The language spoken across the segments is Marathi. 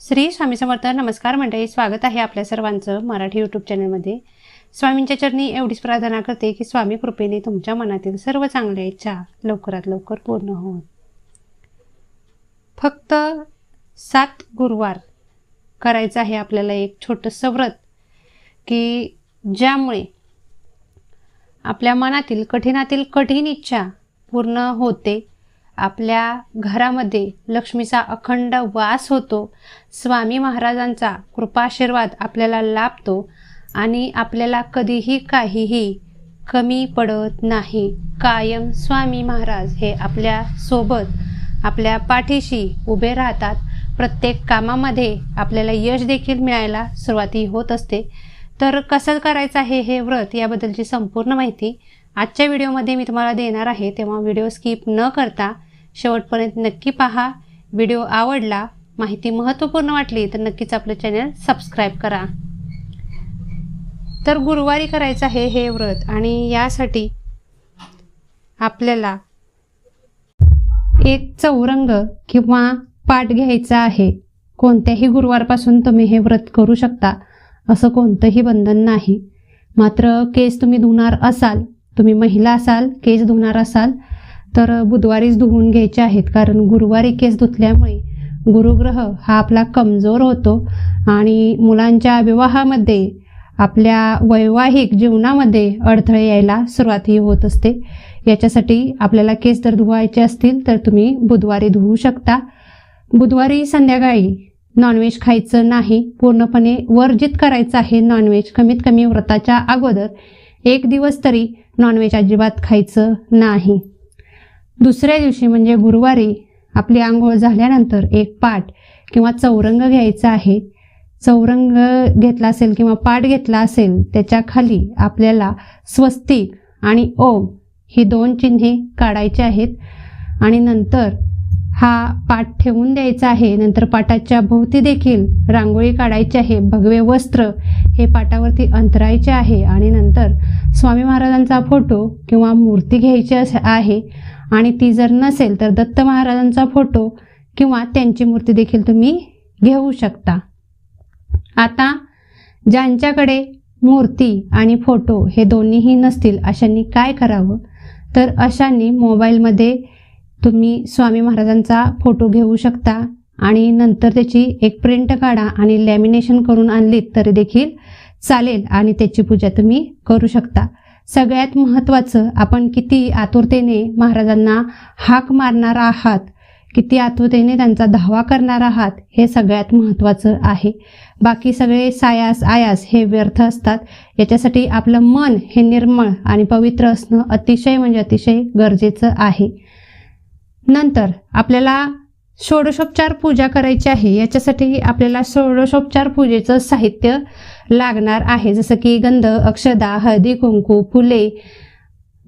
श्री स्वामी समर्थ नमस्कार मंडळी स्वागत आहे आपल्या सर्वांचं मराठी यूट्यूब चॅनलमध्ये स्वामींच्या चरणी एवढीच प्रार्थना करते की स्वामी कृपेने तुमच्या मनातील सर्व चांगल्या इच्छा लवकरात लवकर पूर्ण होत फक्त सात गुरुवार करायचं आहे आपल्याला एक छोटंसं व्रत की ज्यामुळे आपल्या मनातील कठीणातील कठीण इच्छा पूर्ण होते. आपल्या घरामध्ये लक्ष्मीचा अखंड वास होतो. स्वामी महाराजांचा कृपाशीर्वाद आपल्याला लाभतो आणि आपल्याला कधीही काहीही कमी पडत नाही. कायम स्वामी महाराज हे आपल्यासोबत आपल्या पाठीशी उभे राहतात. प्रत्येक कामामध्ये आपल्याला यश देखील मिळायला सुरुवाती होत असते. तर कसं करायचं आहे हे व्रत याबद्दलची संपूर्ण माहिती आजच्या व्हिडिओमध्ये मी तुम्हाला देणार आहे. तेव्हा व्हिडिओ स्किप न करता शेवटपर्यंत नक्की पहा. व्हिडिओ आवडला माहिती महत्त्वपूर्ण वाटली तर नक्कीच आपलं चॅनल सबस्क्राईब करा. तर गुरुवारी करायचं आहे हे व्रत आणि यासाठी आपल्याला एक चौरंग किंवा पाठ घ्यायचा आहे. कोणत्याही गुरुवारपासून तुम्ही हे व्रत करू शकता असं कोणतंही बंधन नाही. मात्र केस तुम्ही धुणार असाल तुम्ही महिला असाल केस धुणार असाल तर बुधवारीच धुवून घ्यायचे आहेत कारण गुरुवारी केस धुतल्यामुळे गुरुग्रह हा आपला कमजोर होतो आणि मुलांच्या विवाहामध्ये आपल्या वैवाहिक जीवनामध्ये अडथळे यायला सुरुवातही होत असते. याच्यासाठी आपल्याला केस जर धुवायचे असतील तर तुम्ही बुधवारी धुवू शकता. बुधवारी संध्याकाळी नॉनव्हेज खायचं नाही पूर्णपणे वर्जित करायचं आहे नॉनव्हेज कमीत कमी व्रताच्या अगोदर एक दिवस तरी नॉनव्हेज अजिबात खायचं नाही. दुसऱ्या दिवशी म्हणजे गुरुवारी आपली आंघोळ झाल्यानंतर एक पाट किंवा चौरंग घ्यायचा आहे. चौरंग घेतला असेल किंवा पाट घेतला असेल त्याच्याखाली आपल्याला स्वस्तिक आणि ओम ही दोन चिन्हे काढायची आहेत. आणि नंतर हा पाठ ठेवून द्यायचा आहे. नंतर पाटाच्या भोवती देखील रांगोळी काढायची आहे. भगवे वस्त्र हे पाटावरती अंतरायचे आहे. आणि नंतर स्वामी महाराजांचा फोटो किंवा मूर्ती घ्यायची आहे. आणि ती जर नसेल तर दत्त महाराजांचा फोटो किंवा त्यांची मूर्ती देखील तुम्ही घेऊ शकता. आता ज्यांच्याकडे मूर्ती आणि फोटो हे दोन्हीही नसतील अशांनी काय करावं? तर अशांनी मोबाईलमध्ये तुम्ही स्वामी महाराजांचा फोटो घेऊ शकता आणि नंतर त्याची एक प्रिंट काढा आणि लॅमिनेशन करून आणलीत तरी देखील चालेल आणि त्याची पूजा तुम्ही करू शकता. सगळ्यात महत्त्वाचं आपण किती आतुरतेने महाराजांना हाक मारणार आहात किती आतुरतेने त्यांचा धावा करणार आहात हे सगळ्यात महत्त्वाचं आहे. बाकी सगळे सायास आयास हे व्यर्थ असतात. याच्यासाठी आपलं मन हे निर्मळ आणि पवित्र असणं अतिशय म्हणजे अतिशय गरजेचं आहे. नंतर आपल्याला षोडशोपचार पूजा करायची आहे. याच्यासाठी आपल्याला षोडशोपचार पूजेचं साहित्य लागणार आहे. जसं की गंध अक्षदा हळदी कुंकू फुले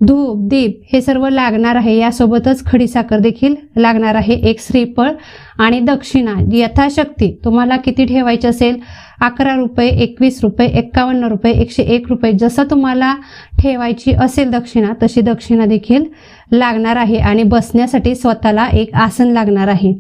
धूप दीप हे सर्व लागणार आहे. यासोबतच खडीसाखर देखील लागणार आहे. एक श्रीफळ आणि दक्षिणा यथाशक्ती. तुम्हाला किती ठेवायची असेल? अकरा रुपये एकवीस रुपये एक्कावन्न रुपये एकशे एक रुपये. जसं तुम्हाला ठेवायची असेल दक्षिणा तशी दक्षिणा देखील लागणार आहे. आणि बसण्यासाठी स्वतःला एक आसन लागणार आहे.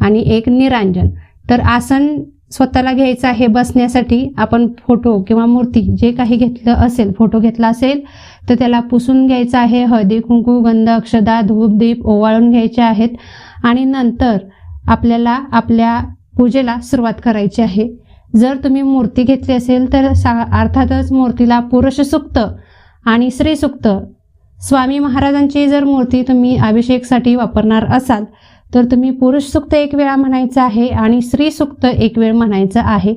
आणि एक निरांजन. तर आसन स्वतःला घ्यायचं आहे बसण्यासाठी आपण फोटो किंवा मूर्ती जे काही घेतलं असेल फोटो घेतला असेल तर त्याला पुसून घ्यायचं आहे हळदी कुंकू गंध अक्षदा धूप दीप ओवाळून घ्यायचे आहेत. आणि नंतर आपल्याला आपल्या पूजेला सुरुवात करायची आहे. जर तुम्ही मूर्ती घेतली असेल तर सा अर्थातच मूर्तीला पुरुष सुक्त आणि स्त्री सुक्त. स्वामी महाराजांची जर मूर्ती तुम्ही अभिषेकसाठी वापरणार असाल तर तुम्ही पुरुष सुक्त एक वेळा म्हणायचं आहे आणि स्त्री सुक्त एक वेळ म्हणायचं आहे.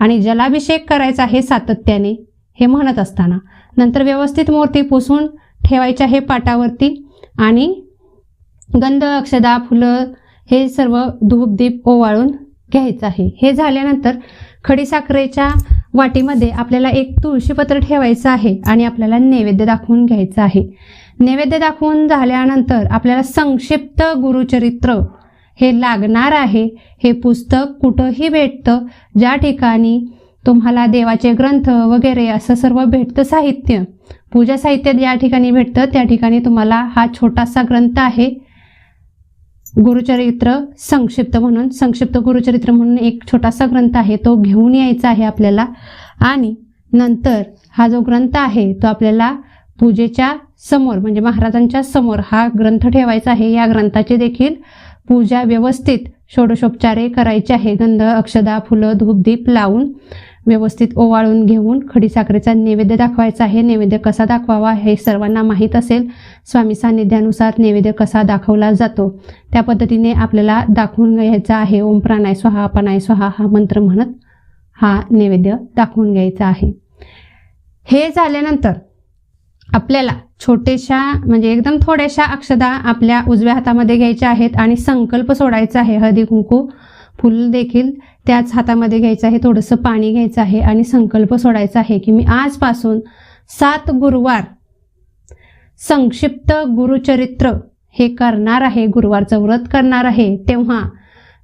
आणि जलाभिषेक करायचा आहे सातत्याने हे म्हणत असताना. नंतर व्यवस्थित मूर्ती पुसून ठेवायची आहे पाटावरती आणि गंध अक्षदा फुलं हे सर्व धूप दीप ओवाळून घ्यायचं आहे. हे झाल्यानंतर खडीसाखरेच्या वाटीमध्ये आपल्याला एक तुळशीपत्र ठेवायचं आहे आणि आपल्याला नैवेद्य दाखवून घ्यायचं आहे. नैवेद्य दाखवून झाल्यानंतर आपल्याला संक्षिप्त गुरुचरित्र हे लागणार आहे. हे पुस्तक कुठंही भेटतं. ज्या ठिकाणी तुम्हाला देवाचे ग्रंथ वगैरे असं सर्व भेटतं साहित्य पूजा साहित्य ज्या ठिकाणी भेटतं त्या ठिकाणी तुम्हाला हा छोटासा ग्रंथ आहे. गुरुचरित्र संक्षिप्त म्हणून संक्षिप्त गुरुचरित्र म्हणून एक छोटासा ग्रंथ आहे. तो घेऊन यायचा आहे आपल्याला. आणि नंतर हा जो ग्रंथ आहे तो आपल्याला पूजेच्या समोर म्हणजे महाराजांच्या समोर हा ग्रंथ ठेवायचा आहे. या ग्रंथाची देखील पूजा व्यवस्थित षोडशोपचारे करायचे आहे. गंध अक्षदा फुलं धूप दीप लावून व्यवस्थित ओवाळून घेऊन खडीसाखरेचा नैवेद्य दाखवायचा आहे. नैवेद्य कसा दाखवावा हे सर्वांना माहीत असेल. स्वामी सान्निध्यानुसार नैवेद्य कसा दाखवला जातो त्या पद्धतीने आपल्याला दाखवून घ्यायचा आहे. ओम प्राणाय स्वाहा अपानाय स्वाहा हा मंत्र म्हणत हा नैवेद्य दाखवून घ्यायचा आहे. हे झाल्यानंतर आपल्याला छोटेशा म्हणजे एकदम थोड्याशा अक्षदा आपल्या उजव्या हातामध्ये घ्यायच्या आहेत आणि संकल्प सोडायचा आहे. हळदी कुंकू फुल देखील त्याच हातामध्ये घ्यायचं आहे. थोडंसं पाणी घ्यायचं आहे आणि संकल्प सोडायचा आहे की मी आजपासून सात गुरुवार संक्षिप्त गुरुचरित्र हे करणार आहे. गुरुवारचं व्रत करणार आहे. तेव्हा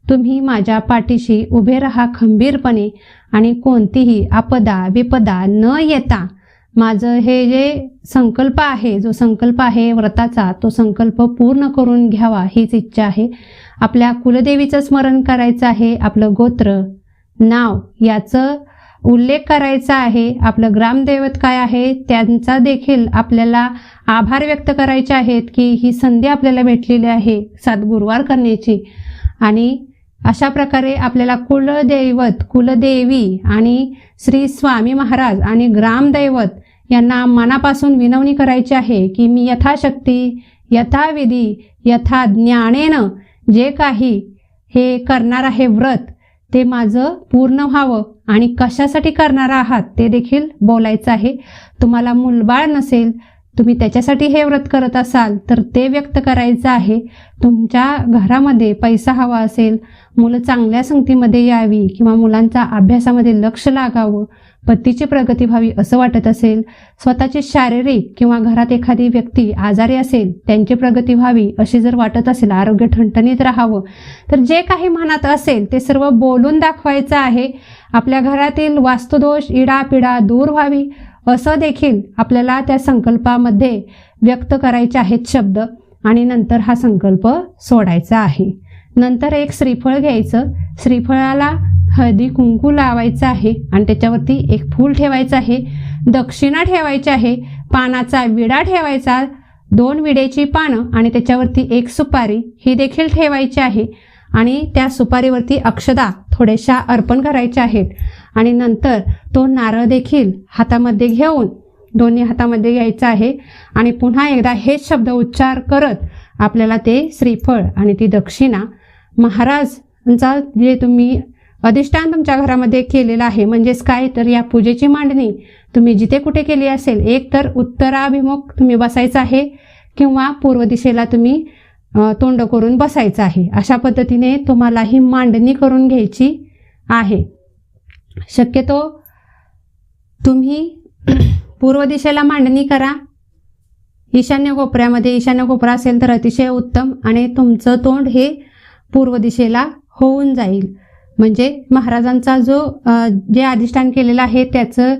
तुम्ही माझ्या पाठीशी उभे राहा खंबीरपणे आणि कोणतीही आपदा विपदा न येता माझं हे जे संकल्प आहे जो संकल्प आहे व्रताचा तो संकल्प पूर्ण करून घ्यावा हीच इच्छा आहे. आपल्या कुलदेवीचं स्मरण करायचं आहे आपलं गोत्र नाव याचं उल्लेख करायचा आहे. आपलं ग्रामदैवत काय आहे त्यांचा देखील आपल्याला आभार व्यक्त करायचे आहेत की ही संधी आपल्याला भेटलेली आहे सात गुरुवार करण्याची. आणि अशा प्रकारे आपल्याला कुलदैवत कुलदेवी आणि श्री स्वामी महाराज आणि ग्रामदैवत यांना मनापासून विनवणी करायची आहे की मी यथाशक्ती यथाविधी यथा ज्ञानेनं जे काही हे करणार आहे व्रत ते माझं पूर्ण व्हावं. आणि कशासाठी करणार आहात ते देखील बोलायचं आहे. तुम्हाला मुलबाळ नसेल तुम्ही त्याच्यासाठी हे व्रत करत असाल तर ते व्यक्त करायचं आहे. तुमच्या घरामध्ये पैसा हवा असेल मुलं चांगल्या संगतीमध्ये यावी किंवा मुलांचा अभ्यासामध्ये लक्ष लागावं पतीची प्रगती व्हावी असं वाटत असेल स्वतःची शारीरिक किंवा घरात एखादी व्यक्ती आजारी असेल त्यांची प्रगती व्हावी अशी जर वाटत असेल आरोग्य ठणठणीत राहावं तर जे काही मनात असेल ते सर्व बोलून दाखवायचं आहे. आपल्या घरातील वास्तुदोष इडापिडा दूर व्हावी. असं देखील आपल्याला त्या संकल्पामध्ये व्यक्त करायचे आहेत शब्द आणि नंतर हा संकल्प सोडायचा आहे. नंतर एक श्रीफळ घ्यायचं. श्रीफळाला हळदी कुंकू लावायचं आहे आणि त्याच्यावरती एक फूल ठेवायचं आहे. दक्षिणा ठेवायची आहे. पानाचा विडा ठेवायचा. दोन विड्याची पानं आणि त्याच्यावरती एक सुपारी ही देखील ठेवायची आहे. आणि त्या सुपारीवरती अक्षदा थोड्याशा अर्पण करायच्या आहेत. आणि नंतर तो नारळ देखील हातामध्ये घेऊन दोन्ही हातामध्ये घ्यायचा आहे. आणि पुन्हा एकदा हेच शब्द उच्चार करत आपल्याला ते श्रीफळ आणि ती दक्षिणा महाराजांचा जे तुम्ही अधिष्ठान तुमच्या घरामध्ये केलेलं आहे म्हणजेच काय? तर या पूजेची मांडणी तुम्ही जिथे कुठे केली असेल एक तर उत्तराभिमुख तुम्ही बसायचं आहे किंवा पूर्व दिशेला तुम्ही तोंड करून बसायचं आहे. अशा पद्धतीने तुम्हाला ही मांडणी करून घ्यायची आहे. शक्यतो तुम्ही पूर्व दिशेला मांडणी करा. ईशान्य कोपऱ्यामध्ये ईशान्य कोपरा असेल तर अतिशय उत्तम आणि तुमचं तोंड हे पूर्व दिशेला होऊन जाईल. म्हणजे महाराजांचा जो जे अधिष्ठान केलेलं आहे त्याचं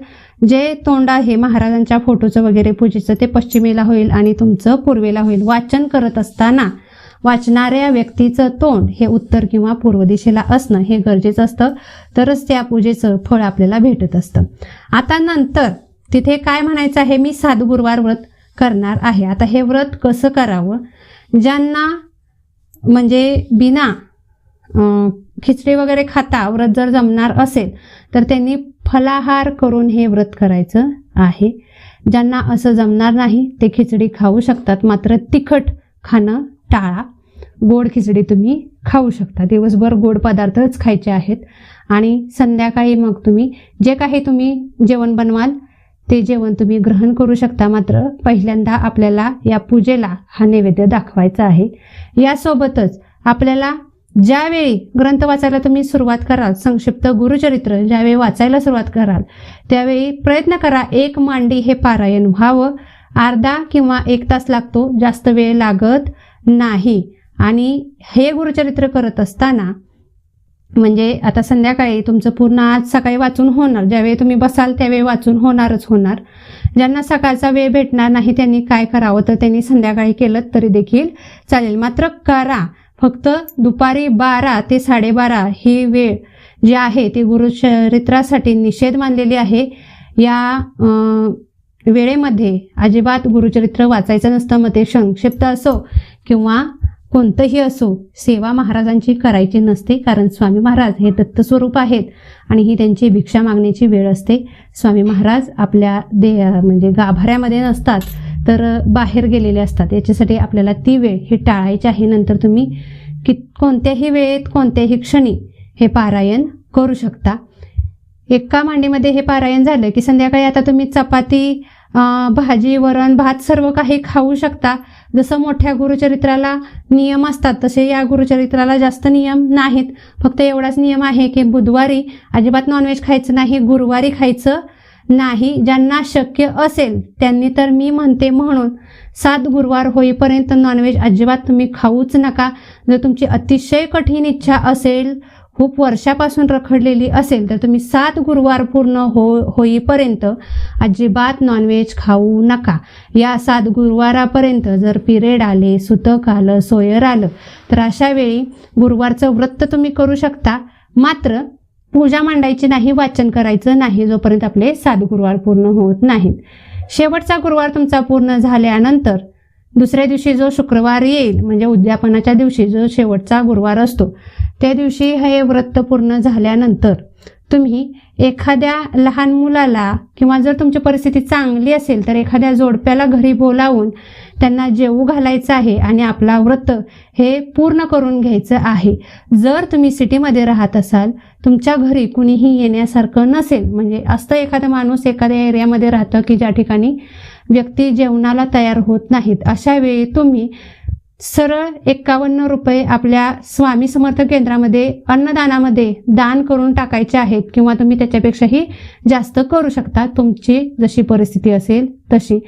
जे तोंड आहे महाराजांच्या फोटोचं वगैरे पूजेचं ते पश्चिमेला होईल आणि तुमचं पूर्वेला होईल. वाचन करत असताना वाचणाऱ्या व्यक्तीचं तोंड हे उत्तर किंवा पूर्व दिशेला असणं हे गरजेचं असतं. तरच त्या पूजेचं फळ आपल्याला भेटत असतं. आता नंतर तिथे काय म्हणायचं आहे? मी साधू गुरुवार व्रत करणार आहे. आता हे व्रत कसं करावं? ज्यांना म्हणजे बिना खिचडी वगैरे खाता व्रत जर जमणार असेल तर त्यांनी फलाहार करून हे व्रत करायचं आहे. ज्यांना असं जमणार नाही ते खिचडी खाऊ शकतात. मात्र तिखट खाणं टाळा. गोड खिचडी तुम्ही खाऊ शकता. दिवसभर गोड पदार्थच खायचे आहेत. आणि संध्याकाळी मग तुम्ही जे काही तुम्ही जेवण बनवाल ते जेवण तुम्ही ग्रहण करू शकता. मात्र पहिल्यांदा आपल्याला या पूजेला हा नैवेद्य दाखवायचा आहे. यासोबतच आपल्याला ज्यावेळी ग्रंथ वाचायला तुम्ही सुरुवात कराल संक्षिप्त गुरुचरित्र ज्यावेळी वाचायला सुरुवात कराल त्यावेळी प्रयत्न करा एक मांडी हे पारायण व्हावं. अर्धा किंवा एक तास लागतो जास्त वेळ लागत नाही. आणि हे गुरुचरित्र करत असताना म्हणजे आता संध्याकाळी तुमचं पूर्ण आज सकाळी वाचून होणार ज्यावेळी तुम्ही बसाल त्यावेळी वाचून होणारच होणार. ज्यांना सकाळचा वेळ भेटणार नाही त्यांनी काय करावं तर त्यांनी संध्याकाळी केलं तरी देखील चालेल. मात्र करा फक्त दुपारी बारा ते साडेबारा ही वेळ जी आहे ती गुरुचरित्रासाठी निषेध मानलेली आहे. या वेळेमध्ये अजिबात गुरुचरित्र वाचायचं नसतं मग ते संक्षिप्त असो किंवा कोणतंही असो सेवा महाराजांची करायची नसते कारण स्वामी महाराज हे दत्तस्वरूप आहेत आणि ही त्यांची भिक्षा मागण्याची वेळ असते. स्वामी महाराज आपल्या दे म्हणजे गाभाऱ्यामध्ये नसतात तर बाहेर गेलेले असतात. याच्यासाठी आपल्याला ती वेळ ही टाळायची आहे. नंतर तुम्ही कि कोणत्याही वेळेत कोणत्याही क्षणी हे पारायण करू शकता. एका मांडीमध्ये हे पारायण झालं की संध्याकाळी आता तुम्ही चपाती भाजी वरण भात सर्व काही खाऊ शकता. जसं मोठ्या गुरुचरित्राला नियम असतात तसे या गुरुचरित्राला जास्त नियम नाहीत. फक्त एवढाच नियम आहे की बुधवारी अजिबात नॉनव्हेज खायचं नाही गुरुवारी खायचं नाही. ज्यांना शक्य असेल त्यांनी तर मी म्हणते म्हणून सात गुरुवार होईपर्यंत नॉनव्हेज अजिबात तुम्ही खाऊच नका. जर तुमची अतिशय कठीण इच्छा असेल खूप वर्षापासून रखडलेली असेल तर तुम्ही सात गुरुवार पूर्ण हो होईपर्यंत अजिबात नॉनव्हेज खाऊ नका. या सात गुरुवारापर्यंत जर पिरियड आले सुतक आलं सोयर आलं तर अशा वेळी गुरुवारचं व्रत तुम्ही करू शकता. मात्र पूजा मांडायची नाही वाचन करायचं नाही जोपर्यंत आपले सात गुरुवार पूर्ण होत नाहीत. शेवटचा गुरुवार तुमचा पूर्ण झाल्यानंतर दुसऱ्या दिवशी जो शुक्रवार येईल म्हणजे उद्यापनाच्या दिवशी जो शेवटचा गुरुवार असतो त्या दिवशी हे व्रत पूर्ण झाल्यानंतर तुम्ही एखाद्या लहान मुलाला किंवा जर तुमची परिस्थिती चांगली असेल तर एखाद्या जोडप्याला घरी बोलावून त्यांना जेवू घालायचं आहे आणि आपला व्रत हे पूर्ण करून घ्यायचं आहे. जर तुम्ही सिटीमध्ये राहत असाल तुमच्या घरी कुणीही येण्यासारखं नसेल म्हणजे असतं एखादा माणूस एखाद्या एरियामध्ये राहतं की ज्या ठिकाणी व्यक्ती जेवणाला तयार होत नाहीत. अशा वेळी तुम्ही सरळ एक्कावन्न रुपये आपल्या स्वामी समर्थ केंद्रामध्ये अन्नदानामध्ये दान करून टाकायचे आहेत किंवा तुम्ही त्याच्यापेक्षाही जास्त करू शकता तुमची जशी परिस्थिती असेल तशी.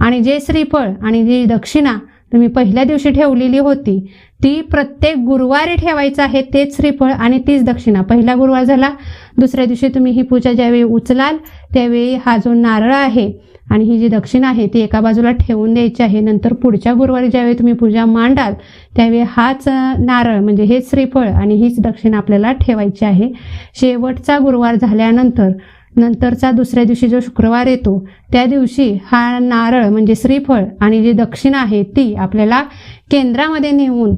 आणि जे श्रीफळ आणि जी दक्षिणा तुम्ही पहिल्या दिवशी ठेवलेली होती ती प्रत्येक गुरुवारी ठेवायचं आहे तेच श्रीफळ आणि तीच दक्षिणा. पहिला गुरुवार झाला दुसऱ्या दिवशी तुम्ही ही पूजा ज्यावेळी उचलाल त्यावेळी हा जो नारळ आहे आणि ही जी दक्षिणा आहे ती एका बाजूला ठेवून द्यायची आहे. नंतर पुढच्या गुरुवारी ज्यावेळी तुम्ही पूजा मांडाल त्यावेळी हाच नारळ म्हणजे हेच श्रीफळ आणि हीच दक्षिणा आपल्याला ठेवायची आहे. शेवटचा गुरुवार झाल्यानंतर नंतरचा दुसऱ्या दिवशी जो शुक्रवार येतो त्या दिवशी हा नारळ म्हणजे श्रीफळ आणि जी दक्षिणा आहे ती आपल्याला केंद्रामध्ये नेऊन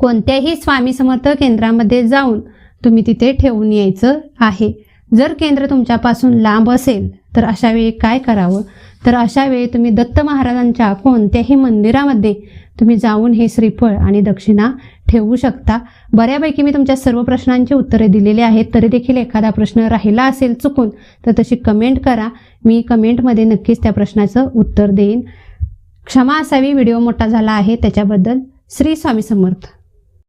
कोणत्याही स्वामी समर्थ केंद्रामध्ये जाऊन तुम्ही तिथे ठेवून यायचं आहे. जर केंद्र तुमच्यापासून लांब असेल तर अशा वेळी काय करावं? तर अशा वेळी तुम्ही दत्त महाराजांच्या कोणत्याही मंदिरामध्ये तुम्ही जाऊन हे श्रीफळ आणि दक्षिणा ठेवू शकता. बऱ्यापैकी मी तुमच्या सर्व प्रश्नांची उत्तरे दिलेली आहेत तरी देखील एखादा प्रश्न राहिला असेल चुकून तर तशी कमेंट करा. मी कमेंटमध्ये नक्कीच त्या प्रश्नाचं उत्तर देईन. क्षमा असावी व्हिडिओ मोठा झाला आहे त्याच्याबद्दल श्री स्वामी समर्थ.